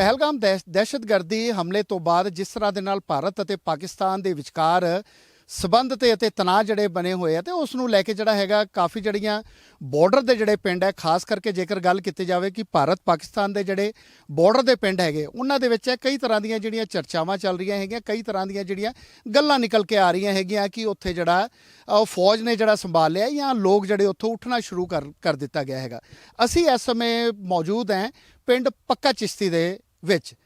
ਪਹਿਲਗਾਮ ਦਹਿ- ਦਹਿਸ਼ਤਗਰਦੀ ਹਮਲੇ ਤੋਂ ਬਾਅਦ ਜਿਸ ਤਰ੍ਹਾਂ ਦੇ ਨਾਲ ਭਾਰਤ ਅਤੇ ਪਾਕਿਸਤਾਨ ਦੇ ਵਿਚਕਾਰ ਸਬੰਧ ਤੇ ਅਤੇ ਤਣਾਅ ਜਿਹੜੇ ਬਣੇ ਹੋਏ ਆ ਤੇ ਉਸ ਨੂੰ ਲੈ ਕੇ ਜਿਹੜਾ ਹੈਗਾ ਕਾਫੀ ਜਿਹੜੀਆਂ ਬਾਰਡਰ ਦੇ ਜਿਹੜੇ ਪਿੰਡ ਹੈ ਖਾਸ ਕਰਕੇ ਜੇਕਰ ਗੱਲ ਕੀਤੀ ਜਾਵੇ ਕਿ ਭਾਰਤ ਪਾਕਿਸਤਾਨ ਦੇ ਜਿਹੜੇ ਬਾਰਡਰ ਦੇ ਪਿੰਡ ਹੈਗੇ ਉਹਨਾਂ ਦੇ ਵਿੱਚ ਕਈ ਤਰ੍ਹਾਂ ਦੀਆਂ ਜਿਹੜੀਆਂ ਚਰਚਾਵਾਂ ਚੱਲ ਰਹੀਆਂ ਹੈਗੀਆਂ ਕਈ ਤਰ੍ਹਾਂ ਦੀਆਂ ਜਿਹੜੀਆਂ ਗੱਲਾਂ ਨਿਕਲ ਕੇ ਆ ਰਹੀਆਂ ਹੈਗੀਆਂ ਕਿ ਉੱਥੇ ਜਿਹੜਾ ਅ, ਫੌਜ ਨੇ ਜਿਹੜਾ ਸੰਭਾਲ ਲਿਆ ਜਾਂ ਲੋਕ ਜਿਹੜੇ ਉੱਥੋਂ ਉੱਠਣਾ ਸ਼ੁਰੂ ਕਰ ਕਰ ਦਿੱਤਾ ਗਿਆ ਹੈਗਾ। ਅਸੀਂ ਇਸ ਸਮੇਂ ਮੌਜੂਦ ਹਾਂ ਪਿੰਡ ਪੱਕਾ ਚਿਸ਼ਤੀ ਦੇ ਵਿੱਚ ਅ,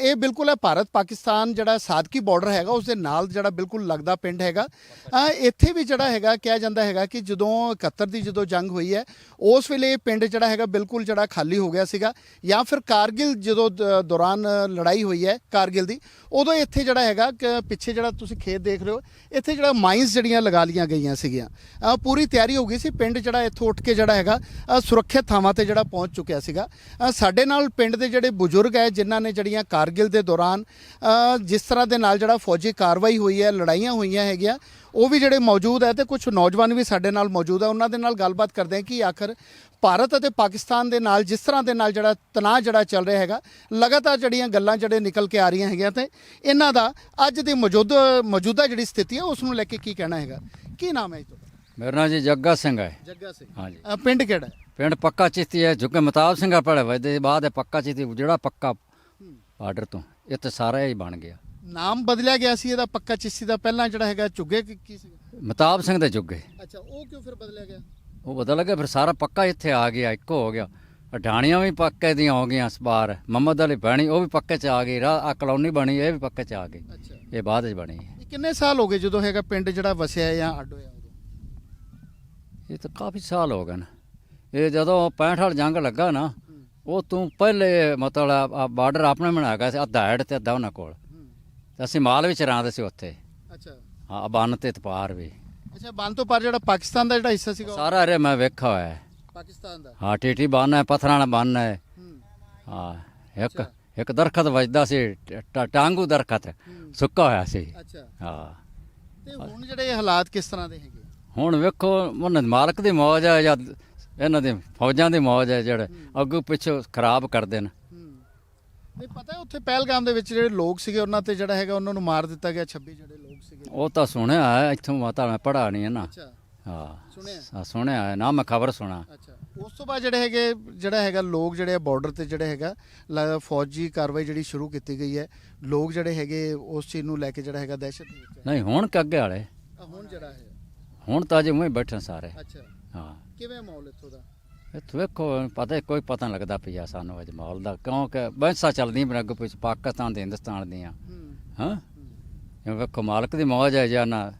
ਇਹ ਬਿਲਕੁਲ ਹੈ, ਭਾਰਤ ਪਾਕਿਸਤਾਨ ਜਿਹੜਾ ਸਾਦਕੀ ਬਾਰਡਰ ਹੈਗਾ ਉਸ ਦੇ ਨਾਲ ਜਿਹੜਾ ਬਿਲਕੁਲ ਲੱਗਦਾ ਪਿੰਡ ਹੈਗਾ। ਇੱਥੇ ਵੀ ਜਿਹੜਾ ਹੈਗਾ, ਕਿਹਾ ਜਾਂਦਾ ਹੈਗਾ ਕਿ ਜਦੋਂ 71 ਦੀ ਜਦੋਂ ਜੰਗ ਹੋਈ ਹੈ, ਉਸ ਵੇਲੇ ਇਹ ਪਿੰਡ ਜਿਹੜਾ ਹੈਗਾ ਬਿਲਕੁਲ ਜਿਹੜਾ ਖਾਲੀ ਹੋ ਗਿਆ ਸੀਗਾ। ਜਾਂ ਫਿਰ ਕਾਰਗਿਲ ਜਦੋਂ ਦ- ਦੌਰਾਨ ਲੜਾਈ ਹੋਈ ਹੈ ਕਾਰਗਿਲ ਦੀ, ਉਦੋਂ ਇੱਥੇ ਜਿਹੜਾ ਹੈਗਾ ਪਿੱਛੇ ਜਿਹੜਾ ਤੁਸੀਂ ਖੇਤ ਦੇਖ ਰਹੇ ਹੋ, ਇੱਥੇ ਜਿਹੜਾ ਮਾਈਨਸ ਜਿਹੜੀਆਂ ਲਗਾ ਲੀਆਂ ਗਈਆਂ ਸੀਗੀਆਂ। ਪੂਰੀ ਤਿਆਰੀ ਹੋ ਗਈ ਸੀ, ਪਿੰਡ ਜਿਹੜਾ ਇੱਥੋਂ ਉੱਠ ਕੇ ਜਿਹੜਾ ਹੈਗਾ ਸੁਰੱਖਿਅਤ ਥਾਵਾਂ ਤੇ ਜਿਹੜਾ ਪਹੁੰਚ ਚੁੱਕਿਆ ਸੀਗਾ। ਸਾਡੇ ਨਾਲ ਪਿੰਡ ਦੇ ਜਿਹੜੇ ਬਜ਼ੁਰਗ ਹੈ, ਜਿਨ੍ਹਾਂ ਨੇ ਜਿਹੜੀਆਂ ਕਾਰਗਿਲ ਦੇ ਦੌਰਾਨ ਜਿਸ ਤਰ੍ਹਾਂ ਦੇ ਨਾਲ ਜਿਹੜਾ ਫੌਜੀ ਕਾਰਵਾਈ ਹੋਈ ਹੈ ਲੜਾਈਆਂ ਹੋਈਆਂ ਹੈਗੀਆਂ ਉਹ ਵੀ ਜਿਹੜੇ ਮੌਜੂਦ ਹੈ ਤੇ ਕੁਝ ਨੌਜਵਾਨ ਵੀ ਸਾਡੇ ਨਾਲ ਮੌਜੂਦ ਹੈ। ਉਹਨਾਂ ਦੇ ਨਾਲ ਗੱਲਬਾਤ ਕਰਦੇ ਹਾਂ ਕਿ ਆਖਰ ਭਾਰਤ ਅਤੇ ਪਾਕਿਸਤਾਨ ਦੇ ਨਾਲ ਜਿਸ ਤਰ੍ਹਾਂ ਦੇ ਨਾਲ ਜਿਹੜਾ ਤਣਾਅ ਜਿਹੜਾ ਚੱਲ ਰਿਹਾ ਹੈਗਾ ਲਗਾਤਾਰ ਜਿਹੜੀਆਂ ਗੱਲਾਂ ਜਿਹੜੇ ਨਿਕਲ ਕੇ ਆ ਰਹੀਆਂ ਹੈਗੀਆਂ ਤੇ ਇਹਨਾਂ ਦਾ ਅੱਜ ਦੀ ਮੌਜੂਦਾ ਮੌਜੂਦਾ ਜਿਹੜੀ ਸਥਿਤੀ ਹੈ ਉਸ ਨੂੰ ਲੈ ਕੇ ਕੀ ਕਹਿਣਾ ਹੈਗਾ? ਕੀ ਨਾਮ ਹੈ ਜੀ ਤੁਹਾਡਾ? ਮੇਰਾ ਨਾਂ ਜੀ ਜੱਗਾ ਸਿੰਘ ਹੈ। ਜੱਗਾ ਸਿੰਘ। ਹਾਂਜੀ ਪਿੰਡ ਕਿਹੜਾ ਪਿੰਡ ਪੱਕਾ ਚਿਸ਼ਤੀ ਹੈ ਝੁੱਕੇ ਮਤਾਬ ਸਿੰਘਾ ਪੜੇ ਵਜਦੇ ਬਾਅਦ ਹੈ ਪੱਕਾ ਚਿਸ਼ਤੀ ਜਿਹੜਾ ਪੱਕਾ ਬਾਰਡਰ ਤੋਂ ਇਹ ਤਾਂ ਸਾਰਾ ਹੀ ਬਣ ਗਿਆ। ਨਾਮ ਬਦਲਿਆ ਗਿਆ ਸੀ ਇਹਦਾ ਪੱਕਾ ਚਿੱਸੀ ਦਾ ਪਹਿਲਾਂ ਜਿਹੜਾ ਹੈਗਾ ਝੁੱਗੇ ਕੀ ਕੀ ਸੀ ਮਤਾਬ ਸਿੰਘ ਦੇ ਜੁੱਗੇ ਅੱਛਾ ਉਹ ਕਿਉਂ ਫਿਰ ਬਦਲਿਆ ਗਿਆ? ਉਹ ਪਤਾ ਲੱਗਾ ਫਿਰ ਸਾਰਾ ਪੱਕਾ ਇੱਥੇ ਆ ਗਿਆ ਇੱਕੋ ਹੋ ਗਿਆ। ਢਾਣੀਆਂ ਵੀ ਪੱਕੇ ਦੀਆਂ ਹੋ ਗਈਆਂ ਇਸ ਵਾਰ ਮੁਹੰਮਦ ਅਲੀ ਬਣੀ ਉਹ ਵੀ ਪੱਕੇ ਚ ਆ ਗਈ ਰਾਹ ਆ ਕਲੋਨੀ ਬਣੀ ਇਹ ਵੀ ਪੱਕੇ ਚ ਆ ਗਈ। ਅੱਛਾ। ਇਹ ਬਾਅਦ ਚ ਬਣੀ। ਇਹ ਕਿੰਨੇ ਸਾਲ ਹੋ ਗਏ ਜਦੋਂ ਹੈਗਾ ਪਿੰਡ ਜਿਹੜਾ ਵਸਿਆ ਜਾਂ ਅੱਡ ਹੋਇਆ ਉਦੋਂ? ਇਹ ਤਾਂ ਕਾਫੀ ਸਾਲ ਹੋ ਗਏ ਨੇ। ਇਹ ਜਦੋਂ 65 ਵਾਲਾ ਜੰਗ ਲੱਗਾ ਨਾ ਉਹ ਤੋਂ ਪਹਿਲੇ ਮਤਲਬ ਆ ਬਾਰਡਰ ਆਪਣੇ ਬਣਾਇਆ ਗਿਆ ਸੀ ਅੱਧਾ ਹੈਡ ਤੇ ਅੱਧਾ ਉਹਨਾਂ ਕੋਲ। ਤੇ ਅਸੀਂ ਮਾਲ ਵਿੱਚ ਰਾਂਦੇ ਸੀ ਉੱਥੇ। ਅੱਛਾ। ਹਾਂ ਬੰਨ ਤੇ ਤਪਾਰ ਵੀ। ਅੱਛਾ ਬੰਨ ਤੋਂ ਪਾਰ ਜਿਹੜਾ ਪਾਕਿਸਤਾਨ ਦਾ ਜਿਹੜਾ ਹਿੱਸਾ ਸੀਗਾ ਸਾਰਾ ਰੇ ਮੈਂ ਵੇਖਿਆ ਹੋਇਆ ਹੈ। ਪਾਕਿਸਤਾਨ ਦਾ? ਹਾਂ ਟੀਟੀ ਬੰਨ ਹੈ ਪੱਥਰਾਂ ਵਾਲਾ ਬੰਨ ਹੈ। ਹੂੰ। ਇੱਕ ਇੱਕ ਦਰਖਤ ਵੱਜਦਾ ਸੀ ਟਾਂਗੂ ਦਰਖਤ। ਸੁੱਕਾ ਹੋਇਆ ਸੀ। ਅੱਛਾ। ਹਾਂ। ਤੇ ਹੁਣ ਜਿਹੜੇ ਹਾਲਾਤ ਕਿਸ ਤਰ੍ਹਾਂ ਦੇ ਹੈਗੇ? ਹੁਣ ਵੇਖੋ ਦੇ ਮਾਲਕ ਦੀ ਮੌਜ ਹੈ ਜਾਂ ਇਹਨਾਂ ਦੇ ਫੌਜਾਂ ਦੀ ਮੌਜ ਹੈ ਜਿਹੜੇ ਅੱਗੋਂ ਪਿੱਛੋਂ ਖਰਾਬ ਕਰਦੇ ਨੇ ਨਹੀਂ ਪਤਾ ਉੱਥੇ ਪਹਿਲਗਾਮ ਦੇ ਵਿੱਚ ਜਿਹੜੇ ਲੋਕ ਸੀਗੇ ਉਹਨਾਂ ਤੇ ਜਿਹੜਾ ਹੈਗਾ ਉਹਨਾਂ ਨੂੰ ਮਾਰ ਦਿੱਤਾ ਗਿਆ 26 ਜਿਹੜੇ ਲੋਕ ਸੀਗੇ। ਉਹ ਤਾਂ ਸੁਣਿਆ ਹੈ ਇੱਥੋਂ ਮਾਤਾ ਮੈਂ ਪੜਾ ਨਹੀਂ ਹੈ ਨਾ ਅੱਛਾ। ਹਾਂ। ਸੁਣਿਆ? ਹਾਂ, ਸੁਣਿਆ ਹੈ ਨਾ ਮੈਂ ਖਬਰ ਸੁਣਾ। ਅੱਛਾ। ਉਸ ਤੋਂ ਬਾਅਦ ਜਿਹੜੇ ਹੈਗੇ ਜਿਹੜਾ ਹੈਗਾ ਲੋਕ ਜਿਹੜੇ ਬਾਰਡਰ ਤੇ ਜਿਹੜੇ ਹੈਗਾ ਲ- ਫੌਜੀ ਕਾਰਵਾਈ ਜਿਹੜੀ ਸ਼ੁਰੂ ਕੀਤੀ ਗਈ ਹੈ ਲੋਕ ਜਿਹੜੇ ਹੈਗੇ ਉਸ ਚੀਜ਼ ਨੂੰ ਲੈ ਕੇ ਜਿਹੜਾ ਹੈਗਾ ਦਹਿਸ਼ਤ ਦੇ ਵਿੱਚ ਹੈ। ਨਹੀਂ ਹੁਣ ਕਿ ਅੱਗੇ ਵਾਲੇ? ਹੁਣ ਜਿਹੜਾ ਹੈ। ਹੁਣ ਤਾਂ ਅਜੇ ਬੈਠੇ ਸਾਰੇ। ਅੱਛਾ। ਹਾਂ। ਕਿਵੇਂ ਮਾਹੌਲ ਇੱਥੋਂ ਦਾ? ਇੱਥੇ ਵੇਖੋ ਪਤਾ ਹੀ ਕੋਈ ਪਤਾ ਲੱਗਦਾ ਪਿਆ ਸਾਨੂੰ ਅੱਜ ਮਾਹੌਲ ਦਾ ਕਿਉਂਕਿ ਬਹਿਸਾਂ ਚੱਲਦੀਆਂ ਪਰ ਅੱਗੇ ਪਿੱਛੇ ਪਾਕਿਸਤਾਨ ਤੇ ਹਿੰਦੁਸਤਾਨ ਦੀਆਂ। ਹੂੰ। ਹਾਂ? ਇਹ ਵੇਖੋ ਮਾਲਕ ਦੀ ਮੌਜ ਹੈ ਜਾਂ ਨਾ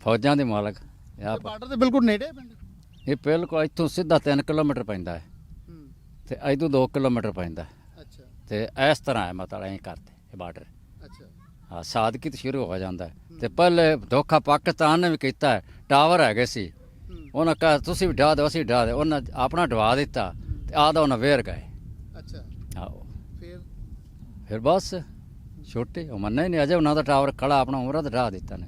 ਫੌਜਾਂ ਦੀ ਮਾਲਕ। ਇਹ ਬਾਰਡਰ ਦੇ ਬਿਲਕੁਲ ਨੇੜੇ ਹੈ ਪਿੰਡ? ਇਹ ਬਿਲਕੁਲ ਇੱਥੋਂ ਸਿੱਧਾ 3 ਕਿਲੋਮੀਟਰ ਪੈਂਦਾ ਹੈ। ਤੇ ਇਦੋਂ 2 ਕਿਲੋਮੀਟਰ ਪੈਂਦਾ। ਅੱਛਾ। ਤੇ ਇਸ ਤਰ੍ਹਾਂ ਹੈ ਮਤਲਬ ਐਂ ਕਰਦੇ ਇਹ ਬਾਰਡਰ। ਅੱਛਾ। ਹਾਂ ਸਾਦਕੀ ਤੋਂ ਸ਼ੁਰੂ ਹੋ ਜਾਂਦਾ ਤੇ ਪਹਿਲੇ ਧੋਖਾ ਪਾਕਿਸਤਾਨ ਨੇ ਵੀ ਕੀਤਾ ਟਾਵਰ ਹੈਗੇ ਸੀ। ਉਹਨਾਂ ਕਹਾ ਤੁਸੀਂ ਵੀ ਢਾ ਦਿਓ ਅਸੀਂ ਢਾ ਦੇ ਉਹਨਾਂ ਆਪਣਾ ਢਵਾ ਦਿੱਤਾ ਤੇ ਆਦਾ ਉਹਨਾਂ ਵੇਰ ਗਏ। ਅੱਛਾ। ਆਹੋ। ਫਿਰ? ਫਿਰ ਬਸ ਛੋਟੇ ਉਹ ਮੰਨੇ ਨਹੀਂ ਅਜੇ ਉਹਨਾਂ ਦਾ ਟਾਵਰ ਖੜਾ ਆਪਣਾ ਉਮਰਾਂ ਤੇ ਢਾ ਦਿੱਤਾ ਨੇ।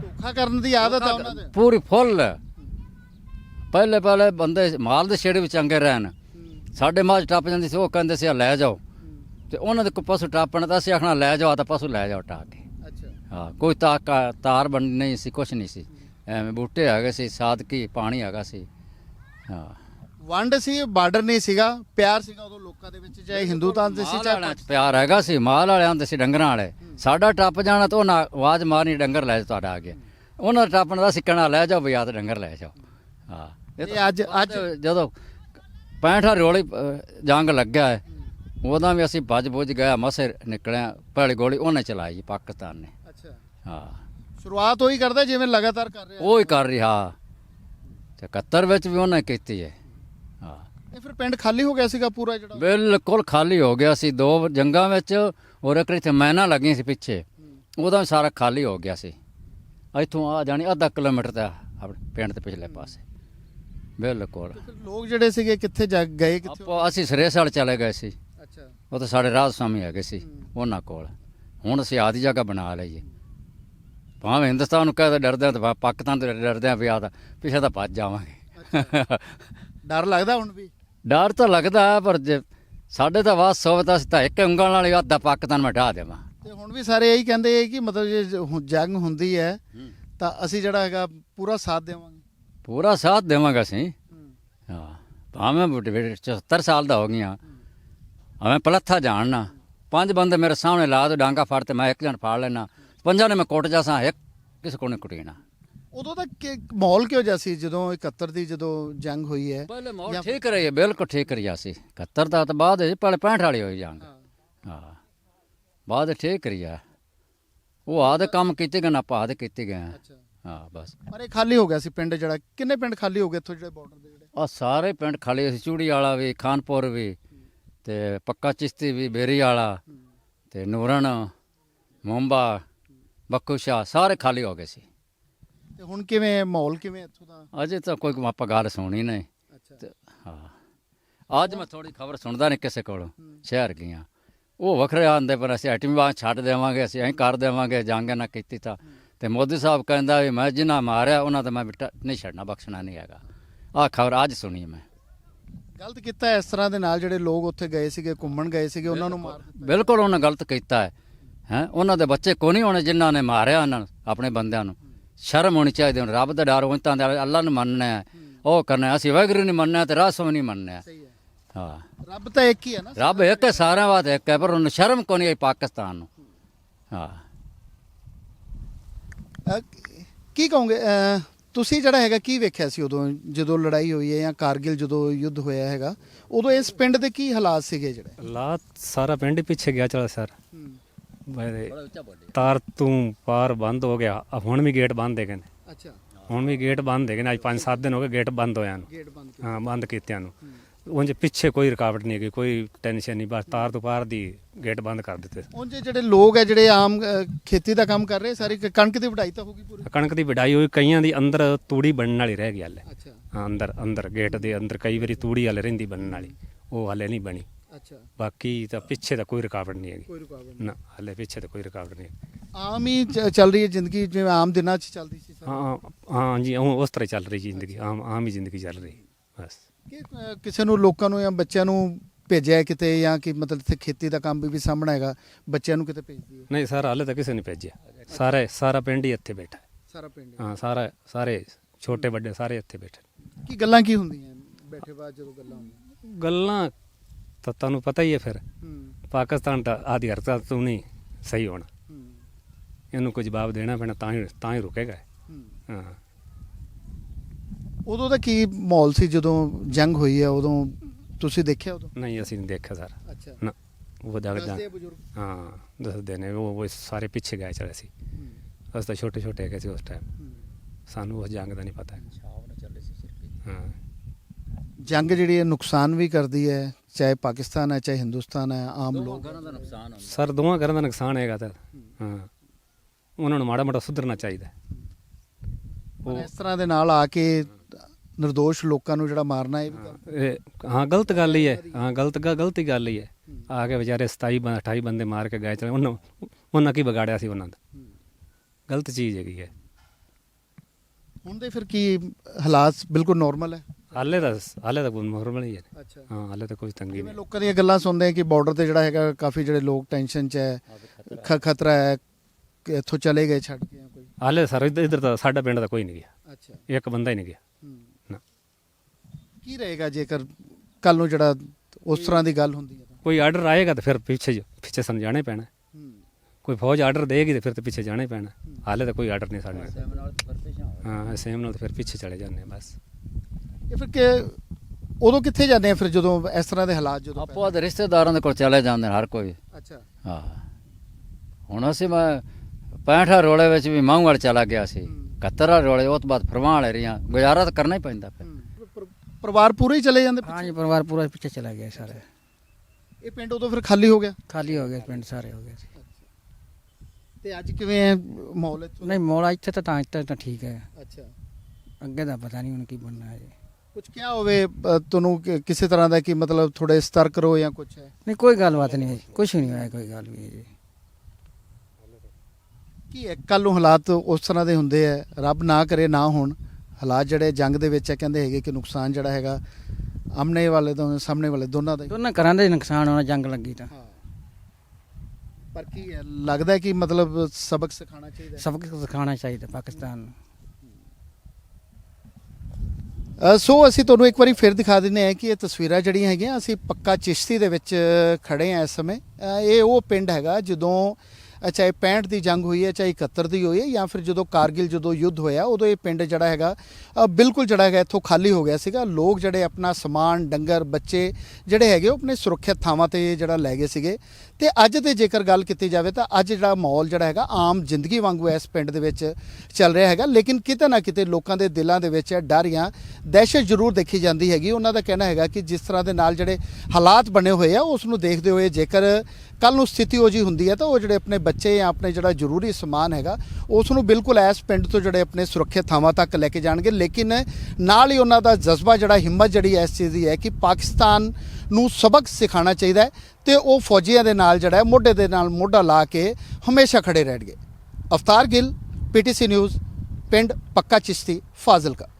ਧੋਖਾ ਕਰਨ ਦੀ ਆਦਤ ਆ ਉਹਨਾਂ ਦੇ ਪੂਰੀ ਫੁੱਲ। ਪਹਿਲੇ ਪਹਿਲੇ ਬੰਦੇ ਮਾਲ ਦੇ ਛੇੜੇ ਵਿੱਚ ਚੰਗੇ ਰਹਿਣ। ਸਾਡੇ ਮਾਝ ਟੱਪ ਜਾਂਦੀ ਸੀ ਉਹ ਕਹਿੰਦੇ ਸੀ ਆ ਲੈ ਜਾਓ। ਤੇ ਉਹਨਾਂ ਦੇ ਕੋ ਪਸ਼ੂ ਟਾਪਣ ਤਾਂ ਅਸੀਂ ਆਖਣਾ ਲੈ ਜਾਓ ਤਾਂ ਪਸ਼ੂ ਲੈ ਜਾਓ ਟਾ ਕੇ। ਅੱਛਾ। ਹਾਂ ਕੋਈ ਤਾਕਾ ਤਾਰ ਬਣ ਨਹੀਂ ਸੀ ਕੁਛ ਨਹੀਂ ਸੀ। ਐਵੇਂ ਬੂਟੇ ਹੈਗੇ ਸੀ ਸਾਦਕੀ ਪਾਣੀ ਹੈਗਾ ਸੀ। ਹਾਂ। ਵੰਡ ਸੀ ਬਾਰਡਰ ਨਹੀਂ ਸੀਗਾ ਪਿਆਰ ਸੀਗਾ ਉਦੋਂ ਲੋਕਾਂ ਦੇ ਵਿੱਚ ਚਾਹੇ ਹਿੰਦੂਤਾਨ ਦੇ ਸੀ ਮਾਲ ਚਾਹੇ 'ਚ ਪਿਆਰ ਹੈਗਾ ਸੀ ਮਾਲ ਵਾਲਿਆਂ ਦੇ ਸੀ ਡੰਗਰਾਂ ਵਾਲੇ। ਸਾਡਾ ਟੱਪ ਜਾਣਾ ਤਾਂ ਉਹਨਾਂ ਆਵਾਜ਼ ਮਾਰਨੀ ਡੰਗਰ ਲੈ ਜਾਓ ਤੁਹਾਡਾ ਆ ਗਿਆ। ਉਹਨਾਂ ਦਾ ਟੱਪਣ ਦਾ ਸਿੱਕਣਾ ਲੈ ਜਾਓ ਵੀ ਆ ਤੇ ਡੰਗਰ ਲੈ ਜਾਓ। ਹਾਂ। ਇਹ ਅੱਜ ਅੱਜ ਜਦੋਂ 65 ਰੋਲੀ ਜੰਗ ਲੱਗਿਆ ਹੈ ਉਦੋਂ ਵੀ ਅਸੀਂ ਭੱਜ ਭੁੱਜ ਗਿਆ ਮਸੇ ਨਿਕਲਿਆ ਪਹਿਲੀ ਗੋਲੀ ਉਹਨੇ ਚਲਾਈ ਪਾਕਿਸਤਾਨ ਨੇ। ਅੱਛਾ। ਹਾਂ। ਸ਼ੁਰੂਆਤ ਉਹੀ ਕਰਦਾ ਜਿਵੇਂ ਲਗਾਤਾਰ ਕਰ ਰਿਹਾ। ਉਹ ਹੀ ਕਰ ਰਿਹਾ। ਤੇ 71 ਵਿੱਚ ਵੀ ਉਹਨੇ ਕੀਤੀ ਹੈ। ਹਾਂ। ਇਹ ਫਿਰ ਪਿੰਡ ਖਾਲੀ ਹੋ ਗਿਆ ਸੀਗਾ ਪੂਰਾ ਜਿਹੜਾ? ਬਿਲਕੁਲ ਖਾਲੀ ਹੋ ਗਿਆ ਸੀ। ਦੋ ਜੰਗਾਂ ਵਿੱਚ ਔਰ ਇੱਕ ਇੱਥੇ ਮੈਨਾ ਲੱਗੀਆਂ ਸੀ ਪਿੱਛੇ। ਵੀ ਸਾਰਾ ਖਾਲੀ ਹੋ ਗਿਆ ਸੀ। ਇੱਥੋਂ ਆ ਜਾਣੀ ਅੱਧਾ ਕਿਲੋਮੀਟਰ ਦਾ ਆਪਣੇ ਪਿੰਡ ਦੇ ਪਿਛਲੇ ਪਾਸੇ। ਬਿਲਕੁਲ। ਲੋਕ ਜਿਹੜੇ ਸੀਗੇ ਕਿੱਥੇ ਜਾ ਗਏ ਕਿੱਥੇ ਆਪਾਂ ਅਸੀਂ ਸਰੇਸਲ ਚਲੇ ਗਏ ਸੀ। ਅੱਛਾ। ਉਹ ਤਾਂ ਸਾਡੇ ਰਾਜ ਸਵਾਮੀ ਹੈਗੇ ਸੀ ਉਹਨਾਂ ਕੋਲ। ਹੁਣ ਅਸੀਂ ਆਦੀ ਜਗ੍ਹਾ ਬਣਾ ਲਈਏ। ਭਾਵੇਂ ਹਿੰਦੁਸਤਾਨ ਨੂੰ ਕਹਿੰਦੇ ਡਰਦੇ ਆ ਤੇ ਪਾ- ਪਾਕਿਸਤਾਨ ਤੋਂ ਡਰਦੇ ਆ ਵੀ ਆ ਤਾਂ ਪਿੱਛੇ ਤਾਂ ਭੱਜ ਜਾਵਾਂਗੇ। ਡਰ ਲੱਗਦਾ ਹੁਣ ਵੀ? ਡਰ ਤਾਂ ਲੱਗਦਾ ਪਰ ਜੇ ਸਾਡੇ ਤਾਂ ਵਾਸ ਸੋਵੇ ਤਾਂ ਅਸੀਂ ਤਾਂ ਇੱਕ ਉਂਗਲ ਨਾਲ ਹੀ ਅੱਧਾ ਪਾਕਿਸਤਾਨ ਮੈਂ ਢਾ ਦੇਵਾਂ। ਤੇ ਹੁਣ ਵੀ ਸਾਰੇ ਇਹੀ ਕਹਿੰਦੇ ਆ ਕਿ ਮਤਲਬ ਜੇ ਹੁਣ ਜੰਗ ਹੁੰਦੀ ਹੈ ਤਾਂ ਅਸੀਂ ਜਿਹੜਾ ਹੈਗਾ ਪੂਰਾ ਸਾਥ ਦੇਵਾਂਗੇ। ਪੂਰਾ ਸਾਥ ਦੇਵਾਂਗੇ ਅਸੀਂ? ਹਾਂ। ਭਾਵੇਂ ਬੁੱਢੇ 74 ਸਾਲ ਦਾ ਹੋ ਗਿਆ ਹਵੇਂ ਪਲੱਥਾ ਜਾਣਨਾ ਪੰਜ ਬੰਦੇ ਮੇਰੇ ਸਾਹਮਣੇ ਲਾ ਦੋ ਡਾਂਗਾ ਫੜ ਤੇ ਮੈਂ ਇੱਕ ਜਣ ਫੜ ਲੈਣਾ ਪੰਜਾਂ ਨੇ ਮੈਂ ਕੁੱਟ ਜਾਸਾਂ ਇੱਕ ਕਿਸੇ ਕੋਲ ਨਹੀਂ ਕੁੱਟੀਣਾ। ਉਦੋਂ ਤਾਂ ਕਿ ਮਾਹੌਲ ਕਿਹੋ ਜਿਹਾ ਸੀ ਜਦੋਂ 71 ਦੀ ਜਦੋਂ ਜੰਗ ਹੋਈ ਹੈ? ਪਹਿਲੇ ਮੌਤ ਠੀਕ ਰਹੀ ਹੈ ਬਿਲਕੁਲ ਠੀਕ ਰਹੀ ਸੀ 71 ਦਾ ਤਾਂ ਬਾਅਦ ਵਿੱਚ ਪਹਿਲੇ 65 ਵਾਲੀ ਹੋਈ ਜੰਗ। ਹਾਂ। ਬਾਅਦ ਠੀਕ ਰਹੀ ਹੈ ਉਹ ਆਦੇ ਕੰਮ ਕੀਤੇ ਗਏ ਨਾ ਆਪਾਂ ਆਦੇ ਕੀਤੇ ਗਏ ਹਾਂ। ਹਾਂ ਬਸ। ਪਰ ਇਹ ਖਾਲੀ ਹੋ ਗਿਆ ਸੀ ਪਿੰਡ ਜਿਹੜਾ ਕਿੰਨੇ ਪਿੰਡ ਖਾਲੀ ਹੋ ਗਏ ਇੱਥੋਂ ਜਿਹੜੇ ਬਾਰਡਰ ਦੇ ਜਿਹੜੇ? ਆ ਸਾਰੇ ਪਿੰਡ ਖਾਲੀ ਸੀ ਚੂੜੀ ਵਾਲਾ ਵੀ ਖਾਨਪੁਰ ਵੀ ਤੇ ਪੱਕਾ ਚਿਸ਼ਤੀ ਵੀ ਬੇਰੀ ਵਾਲਾ ਤੇ ਨੂਰਨ ਮੁੰਬਾ ਬੱਕੂ ਸ਼ਾਹ ਸਾਰੇ ਖਾਲੀ ਹੋ ਗਏ ਸੀ। ਤੇ ਹੁਣ ਕਿਵੇਂ ਮਾਹੌਲ ਕਿਵੇਂ ਇੱਥੋਂ ਦਾ? ਅਜੇ ਤਾਂ ਕੋਈ ਆਪਾਂ ਗੱਲ ਸੁਣੀ ਨਹੀਂ। ਅੱਛਾ। ਤੇ ਹਾਂ। ਅੱਜ ਮੈਂ ਥੋੜੀ ਖਬਰ ਸੁਣਦਾ ਨਹੀਂ ਕਿਸੇ ਕੋਲੋਂ ਸ਼ਹਿਰ ਗਿਆ ਉਹ ਵੱਖਰੇ ਆਂਦੇ ਪਰ ਅਸੀਂ ਐਟਮੀ ਬਾਗ ਛੱਡ ਦੇਵਾਂਗੇ ਅਸੀਂ ਐਂ ਕਰ ਦੇਵਾਂਗੇ ਜੰਗ ਨਾ ਕੀਤੀ ਤਾਂ। ਤੇ ਮੋਦੀ ਸਾਹਿਬ ਕਹਿੰਦਾ ਵੀ ਮੈਂ ਜਿਨ੍ਹਾਂ ਮਾਰਿਆ ਉਹਨਾਂ ਦਾ ਮੈਂ ਬਿਟਾ ਨਹੀਂ ਛੱਡਣਾ ਬਖਸ਼ਣਾ ਨਹੀਂ ਹੈਗਾ। ਆਹ ਖਬਰ ਅੱਜ ਸੁਣੀ ਮੈਂ। ਗਲਤ ਕੀਤਾ ਹੈ ਇਸ ਤਰ੍ਹਾਂ ਦੇ ਨਾਲ ਜਿਹੜੇ ਲੋਕ ਉੱਥੇ ਗਏ ਸੀਗੇ ਘੁੰਮਣ ਗਏ ਸੀਗੇ ਉਹਨਾਂ ਨੂੰ ਮਾਰ ਬਿਲਕੁਲ ਉਹਨਾਂ ਗਲਤ ਕੀਤਾ ਹੈ। ਹੈ? ਉਹਨਾਂ ਦੇ ਬੱਚੇ ਕੋ ਨਹੀਂ ਹੋਣੇ ਜਿਨ੍ਹਾਂ ਨੇ ਮਾਰਿਆ ਉਹਨਾਂ ਨੂੰ ਆਪਣੇ ਬੰਦਿਆਂ ਨੂੰ? ਸ਼ਰਮ ਹੋਣੀ ਚਾਹੀਦੀ ਹੁਣ ਰੱਬ ਦਾ ਡਰ ਹੋਣ ਤਾਂ ਅੱਲਾ ਨੂੰ ਮੰਨਣਾ ਹੈ। ਉਹ ਕਰਨਾ ਹੈ। ਅਸੀਂ ਵਾਹਿਗੁਰੂ ਨਹੀਂ ਮੰਨਣਾ ਤੇ ਰਾਸੋ ਨਹੀਂ ਮੰਨਣਾ ਹੈ। ਸਹੀ ਹੈ। ਹਾਂ। ਰੱਬ ਤਾਂ ਇੱਕ ਹੀ ਹੈ ਨਾ। ਰੱਬ ਇੱਕ ਹੈ ਸਾਰਿਆਂ ਵਾਸਤੇ ਇੱਕ ਹੈ ਪਰ ਉਹਨੂੰ ਸ਼ਰਮ ਕੋ ਨਹੀਂ ਆਈ ਪਾਕਿਸਤਾਨ ਨੂੰ? ਹਾਂ। ਕੀ ਕਹੋਗੇ? ਤੁਸੀਂ ਜਿਹੜਾ ਹੈਗਾ ਕੀ ਵੇਖਿਆ ਸੀ ਉਦੋਂ ਜਦੋਂ ਲੜਾਈ ਹੋਈ ਹੈ ਜਾਂ ਕਾਰਗਿਲ ਜਦੋਂ ਯੁੱਧ ਹੋਇਆ ਹੈਗਾ? ਉਦੋਂ ਇਸ ਪਿੰਡ ਦੇ ਕੀ ਹਾਲਾਤ ਸੀਗੇ ਜਿਹੜੇ? ਲਾ ਸਾਰਾ ਪਿੰਡ ਹੀ ਪਿੱਛੇ ਗਿਆ ਚਲ ਸਰ। ਤਾਰ ਤੂੰ ਪਾਰ ਬੰਦ ਹੋ ਗਿਆ। ਆ ਹੁਣ ਵੀ ਗੇਟ ਬੰਦ ਹੈਗੇ ਨੇ। ਅੱਛਾ। ਹੁਣ ਵੀ ਗੇਟ ਬੰਦ ਹੈਗੇ ਨੇ। ਅੱਜ 5-7 ਦਿਨ ਹੋ ਗਏ ਗੇਟ ਬੰਦ ਹੋਇਆਂ ਨੂੰ। ਗੇਟ ਬੰਦ ਹਾਂ ਬੰਦ ਕੀਤਿਆਂ ਨੂੰ। ਉਂਝ ਪਿੱਛੇ ਕੋਈ ਰੁਕਾਵਟ ਨਹੀਂ ਹੈਗੀ ਕੋਈ ਟੈਨਸ਼ਨ ਨਹੀਂ। ਬਸ ਤਾਰ ਤੋਂ ਪਾਰ ਦੀ ਗੇਟ ਬੰਦ ਕਰ ਦਿੱਤੇ। ਉਂਝ ਜਿਹੜੇ ਲੋਕ ਹੈ ਜਿਹੜੇ ਆਮ ਖੇਤੀ ਦਾ ਕੰਮ ਕਰ ਰਹੇ ਸਾਰੀ ਕ- ਕਣਕ ਦੀ ਵਢਾਈ ਤਾਂ ਹੋਗੀ ਪੂਰੀ। ਕਣਕ ਦੀ ਵਡਾਈ ਹੋਈ ਕਈਆਂ ਦੀ ਅੰਦਰ ਤੂੜੀ ਬਣਨ ਵਾਲੀ ਰਹਿ ਗਈ ਹਲੇ। ਅੱਛਾ। ਹਾਂ ਅੰਦਰ ਅੰਦਰ ਗੇਟ ਦੇ ਅੰਦਰ ਕਈ ਵਾਰੀ ਤੂੜੀ ਹਲੇ ਰਹਿੰਦੀ ਬਣਨ ਵਾਲੀ। ਉਹ ਹਲੇ ਨਹੀਂ ਬਣੀ। ਅੱਛਾ। ਬਾਕੀ ਤਾਂ ਪਿੱਛੇ ਤਾਂ ਕੋਈ ਰੁਕਾਵਟ ਨਹੀਂ ਹੈਗੀ। ਕੋਈ ਰੁਕਾਵਟ ਨਾ ਹਲੇ ਪਿੱਛੇ ਤਾਂ ਕੋਈ ਰੁਕਾਵਟ ਨਹੀਂ ਹੈਗੀ। ਆਮ ਹੀ ਚ- ਚੱਲ ਰਹੀ ਹੈ ਜ਼ਿੰਦਗੀ ਜਿਵੇਂ ਆਮ ਦਿਨਾਂ 'ਚ ਚੱਲਦੀ ਸੀ ਸਾਰੀ। ਹਾਂ ਹਾਂ ਜੀ ਉਹ ਉਸ ਤਰ੍ਹਾਂ ਚੱਲ ਰਹੀ ਜ਼ਿੰਦਗੀ। ਆਮ ਆਮ ਹੀ ਜ਼ਿੰਦਗੀ ਚੱਲ ਰਹੀ ਬਸ। ਕਿ ਕਿਸੇ ਨੂੰ ਲੋਕਾਂ ਨੂੰ ਜਾਂ ਬੱਚਿਆਂ ਨੂੰ ਭੇਜਿਆ ਹੈ ਕਿਤੇ ਜਾਂ ਕਿ ਮਤਲਬ ਇੱਥੇ ਖੇਤੀ ਦਾ ਕੰਮ ਵੀ ਵੀ ਸਾਹਮਣਾ ਹੈਗਾ ਬੱਚਿਆਂ ਨੂੰ ਕਿਤੇ ਭੇਜਦੀ ਹੈ ਨਹੀਂ ਸਰ ਹਾਲੇ ਤਾਂ ਕਿਸੇ ਨੇ ਭੇਜਿਆ। ਸਾਰੇ ਸਾਰਾ ਪਿੰਡ ਹੀ ਇੱਥੇ ਬੈਠਾ ਹੈ। ਸਾਰਾ ਪਿੰਡ ਹਾਂ। ਸਾਰਾ ਸਾਰੇ ਛੋਟੇ ਵੱਡੇ ਸਾਰੇ ਇੱਥੇ ਬੈਠੇ ਕੀ ਗੱਲਾਂ ਕੀ ਹੁੰਦੀਆਂ ਬੈਠੇ ਬਾਅਦ ਜਦੋਂ ਗੱਲਾਂ ਹੁੰਦੀਆਂ? ਗੱਲਾਂ ਤਾਂ ਤੁਹਾਨੂੰ ਪਤਾ ਹੀ ਹੈ ਫਿਰ। ਹੂੰ। ਪਾਕਿਸਤਾਨ ਦਾ ਆਦੀ ਹਰਕਤ ਤੂੰ ਨਹੀਂ ਸਹੀ ਹੋਣਾ। ਇਹਨੂੰ ਕੋਈ ਜਵਾਬ ਦੇਣਾ ਪੈਣਾ ਤਾਂ ਹੀ ਤਾਂ ਹੀ ਰੁਕੇਗਾ। ਹੂੰ। ਉਦੋਂ ਦਾ ਕੀ ਮਾਹੌਲ ਸੀ ਜਦੋਂ ਜੰਗ ਹੋਈ ਹੈ? ਉਦੋਂ ਤੁਸੀਂ ਦੇਖਿਆ ਉਦੋਂ? ਨਹੀਂ ਅਸੀਂ ਨਹੀਂ ਦੇਖਿਆ ਸਰ। ਅੱਛਾ। ਨਾ ਉਹ ਦੱਸਦੇ ਹਾਂ ਦੱਸਦੇ ਨੇ। ਉਹ ਉਹ ਸਾਰੇ ਪਿੱਛੇ ਗਏ ਚਲੇ ਸੀ। ਅਸੀਂ ਤਾਂ ਛੋਟੇ ਛੋਟੇ ਹੈਗੇ ਸੀ ਉਸ ਟਾਈਮ। ਸਾਨੂੰ ਉਸ ਜੰਗ ਦਾ ਨਹੀਂ ਪਤਾ। ਹਾਂ। ਜੰਗ ਜਿਹੜੀ ਹੈ ਨੁਕਸਾਨ ਵੀ ਕਰਦੀ ਹੈ ਚਾਹੇ ਪਾਕਿਸਤਾਨ ਹੈ ਚਾਹੇ ਹਿੰਦੁਸਤਾਨ ਹੈ ਆਮ ਲੋਕ। ਦਾ ਨੁਕਸਾਨ ਸਰ ਦੋਵਾਂ ਘਰਾਂ ਦਾ ਨੁਕਸਾਨ ਹੈਗਾ ਤਾਂ। ਹਾਂ। ਉਹਨਾਂ ਨੂੰ ਮਾੜਾ ਮਾੜਾ ਸੁਧਰਨਾ ਚਾਹੀਦਾ। ਹੈ। ਪਰ ਇਸ ਤਰ੍ਹਾਂ ਦੇ ਨਾਲ ਆ ਕੇ નિર્ਦੋਸ਼ ਲੋਕਾਂ ਨੂੰ ਜਿਹੜਾ ਮਾਰਨਾ ਇਹ ਵੀ ਗਲਤ ਹੈ। ਇਹ ਹਾਂ ਗਲਤ ਗੱਲ ਹੀ ਹੈ। ਹਾਂ ਗਲਤ ਗ- ਗਲਤੀ ਗੱਲ ਹੀ ਹੈ। ਆ ਕੇ ਵਿਚਾਰੇ 27 ਬੰਦ 28 ਬੰਦੇ ਮਾਰ ਕੇ ਗਏ ਚਲੇ। ਉਹਨਾਂ ਉਹਨਾਂ ਕੀ ਵਿਗਾੜਿਆ ਸੀ ਉਹਨਾਂ ਦਾ? ਗਲਤ ਚੀਜ਼ ਹੈਗੀ ਹੈ। ਹੁਣ ਦੇ ਫਿਰ ਕੀ ਹਾਲਾਤ ਬਿਲਕੁਲ ਨਾਰਮਲ ਹੈ? ਹਾਲੇ ਤਾਂ ਹਾਲੇ ਤਾਂ ਕੋਈ ਨੋਰਮਲ ਹੀ ਹੈ। ਅੱਛਾ। ਹਾਂ ਹਾਲੇ ਤਾਂ ਕੋਈ ਤੰਗੀ ਜਿਵੇਂ ਨਹੀਂ। ਲੋਕਾਂ ਦੀਆਂ ਗੱਲਾਂ ਸੁਣਦੇ ਆ ਕਿ ਬਾਰਡਰ ਤੇ ਜਿਹੜਾ ਹੈਗਾ ਕਾਫੀ ਜਿਹੜੇ ਲੋਕ ਟੈਨਸ਼ਨ 'ਚ ਹੈ ਖ- ਖਤਰਾ ਹੈ ਕਿ ਇੱਥੋਂ ਚਲੇ ਗਏ ਛੱਡ ਕੇ ਜਾਂ ਕੋਈ। ਹਾਲੇ ਸਰ ਇੱਧਰ ਇੱਧਰ ਤਾਂ ਸਾਡਾ ਪਿੰਡ ਦਾ ਕੋਈ ਨਹੀਂ ਗਿਆ। ਅੱਛਾ। ਇੱਕ ਬੰਦਾ ਹੀ ਨਹੀਂ ਗਿਆ। ਨਾ। ਕੀ ਰਹੇਗਾ ਜੇਕਰ ਕੱਲ ਨੂੰ ਜਿਹੜਾ ਉਸ ਤਰ੍ਹਾਂ ਦੀ ਗੱਲ ਹੁੰਦੀ ਹੈ ਤਾਂ? ਕੋਈ ਆਰਡਰ ਆਏਗਾ ਤਾਂ ਫਿਰ ਪਿੱਛੇ ਪਿੱਛੇ ਸਮਝਾਣੇ ਪੈਣਾ। ਹੂੰ। ਕੋਈ ਫੌਜ ਆਰਡਰ ਦੇਗੀ ਤਾਂ ਫਿਰ ਤਾਂ ਪਿੱਛੇ ਜਾਣਾ ਹੀ ਪੈਣਾ। ਹਾਲੇ ਤਾਂ ਕੋਈ ਆਰਡਰ ਨਹੀਂ ਸਾਡੇ ਨਾਲ। ਹਾਂ ਸੇਮ ਨਾਲ ਤਾਂ ਫਿਰ ਪਿੱਛੇ ਚਲੇ ਜਾਂਦੇ ਹਾਂ ਬਸ। ਇਹ ਫਿਰ ਕਿ ਉਦੋਂ ਕਿੱਥੇ ਜਾਂਦੇ ਆ ਫਿਰ ਜਦੋਂ ਇਸ ਤਰ੍ਹਾਂ ਦੇ ਹਾਲਾਤ ਜਦੋਂ ਆਪਾਂ ਦੇ ਰਿਸ਼ਤੇਦਾਰਾਂ ਦੇ ਕੋਲ ਚਲੇ ਜਾਂਦੇ ਨੇ ਹਰ ਕੋਈ। ਅੱਛਾ। ਹਾਂ। ਹੁਣ ਅਸੀਂ ਮੈਂ 65 ਰੋਲੇ ਵਿੱਚ ਵੀ ਮਾਹੂ ਚਲਾ ਗਿਆ ਸੀ। 71 ਰੋਲੇ ਉਹ ਤੋਂ ਬਾਅਦ ਫਰਵਾਂ ਵਾਲੇ ਰੀਆਂ ਗੁਜ਼ਾਰਾ ਤਾਂ ਕਰਨਾ ਹੀ ਪੈਂਦਾ ਫਿਰ। ਪਰਿਵਾਰ ਪੂਰੇ ਹੀ ਚਲੇ ਜਾਂਦੇ ਹਾਂਜੀ ਪਰਿਵਾਰ ਪੂਰਾ ਪਿੱਛੇ ਚਲਾ ਗਿਆ ਸਾਰੇ। ਇਹ ਪਿੰਡ ਉਦੋਂ ਫਿਰ ਖਾਲੀ ਹੋ ਗਿਆ? ਖਾਲੀ ਹੋ ਗਿਆ ਪਿੰਡ ਸਾਰੇ ਹੋ ਗਏ ਸੀ। ਤੇ ਅੱਜ ਕਿਵੇਂ ਹੈ ਨਹੀਂ ਮੌਲਾ ਇੱਥੇ ਤਾਂ ਤਾਂ ਠੀਕ ਹੈ। ਅੱਛਾ। ਅੱਗੇ ਦਾ ਪਤਾ ਨਹੀਂ ਹੁਣ ਕੀ ਬਣਨਾ ਹੈ ਕੁਝ ਕਿਹਾ ਹੋਵੇ ਤੁਹਾਨੂੰ ਕਿਸੇ ਤਰ੍ਹਾਂ ਦਾ ਕਿ ਮਤਲਬ ਥੋੜੇ ਸਤਰਕ ਰਹੋ ਜਾਂ ਕੁਝ ਹੈ? ਨਹੀਂ ਕੋਈ ਗੱਲਬਾਤ ਨਹੀਂ ਹੈ ਜੀ। ਕੁਝ ਨਹੀਂ ਹੋਇਆ ਕੋਈ ਗੱਲ ਵੀ ਜੀ। ਕੀ ਹੈ? ਕੱਲ ਨੂੰ ਹਾਲਾਤ ਉਸ ਤਰ੍ਹਾਂ ਦੇ ਹੁੰਦੇ ਆ ਰੱਬ ਨਾ ਕਰੇ ਨਾ ਹੋਣ। ਹਾਲਾਤ ਜਿਹੜੇ ਜੰਗ ਦੇ ਵਿੱਚ ਹੈ ਕਹਿੰਦੇ ਹੈਗੇ ਕਿ ਨੁਕਸਾਨ ਜਿਹੜਾ ਹੈਗਾ ਆਮਨੇ ਵਾਲੇ ਤੋਂ ਸਾਹਮਣੇ ਵਾਲੇ ਦੋਨਾਂ ਦਾ ਦੋਨਾਂ ਘਰਾਂ ਦੇ ਨੁਕਸਾਨ ਹੋਣਾ ਜੰਗ ਲੱਗੀ ਤਾਂ। ਪਰ ਕੀ ਲੱਗਦਾ ਕਿ ਮਤਲਬ ਸਬਕ ਸਿਖਾਉਣਾ ਚਾਹੀਦਾ ਸਬਕ ਸਭ ਸਿਖਾਉਣਾ ਚਾਹੀਦਾ ਪਾਕਿਸਤਾਨ ਨੂੰ। ਸੋ ਅਸੀਂ ਤੁਹਾਨੂੰ ਇੱਕ ਵਾਰੀ ਫਿਰ ਦਿਖਾ ਦਿੰਦੇ ਹਾਂ ਕਿ ਇਹ ਤਸਵੀਰਾਂ ਜਿਹੜੀਆਂ ਹੈਗੀਆਂ, ਅਸੀਂ ਪੱਕਾ ਚਿਸ਼ਤੀ ਦੇ ਵਿੱਚ ਖੜੇ ਹਾਂ ਇਸ ਸਮੇਂ। ਇਹ ਉਹ ਪਿੰਡ ਹੈਗਾ, ਜਦੋਂ ਚਾਹੇ 65 ਦੀ ਜੰਗ ਹੋਈ ਹੈ, ਚਾਹੇ 71 ਦੀ ਹੋਈ ਹੈ, ਜਾਂ ਫਿਰ ਜਦੋਂ ਕਾਰਗਿਲ ਜਦੋਂ ਯੁੱਧ ਹੋਇਆ, ਉਦੋਂ ਇਹ ਪਿੰਡ ਜਿਹੜਾ ਹੈਗਾ ਬਿਲਕੁਲ ਜਿਹੜਾ ਹੈਗਾ ਇੱਥੋਂ ਖਾਲੀ ਹੋ ਗਿਆ ਸੀਗਾ। ਲੋਕ ਜਿਹੜੇ ਆਪਣਾ ਸਮਾਨ, ਡੰਗਰ, ਬੱਚੇ ਜਿਹੜੇ ਹੈਗੇ, ਉਹ ਆਪਣੇ ਸੁਰੱਖਿਅਤ ਥਾਵਾਂ ਤੇ ਜਿਹੜਾ ਲੈ ਗਏ ਸੀਗੇ। ਤੇ ਅੱਜ ਦੇ ਜੇਕਰ ਗੱਲ ਕੀਤੀ ਜਾਵੇ ਤਾਂ ਅੱਜ ਜਿਹੜਾ ਮਾਹੌਲ ਜਿਹੜਾ ਹੈਗਾ, ਆਮ ਜ਼ਿੰਦਗੀ ਵਾਂਗੂ ਇਸ ਪਿੰਡ ਦੇ ਵਿੱਚ ਚੱਲ ਰਿਹਾ ਹੈਗਾ। ਲੇਕਿਨ ਕਿਤੇ ਨਾ ਕਿਤੇ ਲੋਕਾਂ ਦੇ ਦਿਲਾਂ ਦੇ ਵਿੱਚ ਡਰ ਜਾਂ ਦਹਿਸ਼ਤ ਜ਼ਰੂਰ ਦੇਖੀ ਜਾਂਦੀ ਹੈਗੀ। ਉਹਨਾਂ ਦਾ ਕਹਿਣਾ ਹੈਗਾ ਕਿ ਜਿਸ ਤਰ੍ਹਾਂ ਦੇ ਨਾਲ ਜਿਹੜੇ ਹਾਲਾਤ ਬਣੇ ਹੋਏ ਆ, ਉਸ ਨੂੰ ਦੇਖਦੇ ਹੋਏ ਜੇਕਰ ਕੱਲ ਨੂੰ ਸਥਿਤੀ ਉਹ ਜੀ ਹੁੰਦੀ ਹੈ ਤਾਂ ਉਹ ਜਿਹੜੇ ਆਪਣੇ ਬੱਚੇ ਜਾਂ ਆਪਣੇ ਜਿਹੜਾ ਜ਼ਰੂਰੀ ਸਮਾਨ ਹੈਗਾ, ਉਸ ਨੂੰ ਬਿਲਕੁਲ ਇਸ ਪਿੰਡ ਤੋਂ ਜਿਹੜੇ ਆਪਣੇ ਸੁਰੱਖਿਅਤ ਥਾਵਾਂ ਤੱਕ ਲੈ ਕੇ ਜਾਣਗੇ। ਲੇਕਿਨ ਨਾਲ ਹੀ ਉਹਨਾਂ ਦਾ ਜਜ਼ਬਾ ਜਿਹੜਾ ਹਿੰਮਤ ਜਿਹੜੀ ਇਸ ਚੀਜ਼ ਦੀ ਹੈ ਕਿ ਪਾਕਿਸਤਾਨ ਨੂੰ ਸਬਕ ਸਿਖਾਉਣਾ ਚਾਹੀਦਾ ਹੈ ਤੇ ਉਹ ਫੌਜੀਆਂ ਦੇ ਨਾਲ ਜਿਹੜਾ ਮੋਢੇ ਦੇ ਨਾਲ ਮੋਢਾ ਲਾ ਕੇ ਹਮੇਸ਼ਾ ਖੜੇ ਰਹਿਣਗੇ। ਅਵਤਾਰ ਗਿੱਲ ਪੀਟੀਸੀ ਨਿਊਜ਼, ਪਿੰਡ ਪੱਕਾ ਚਿਸ਼ਤੀ, ਫਾਜ਼ਿਲਕਾ।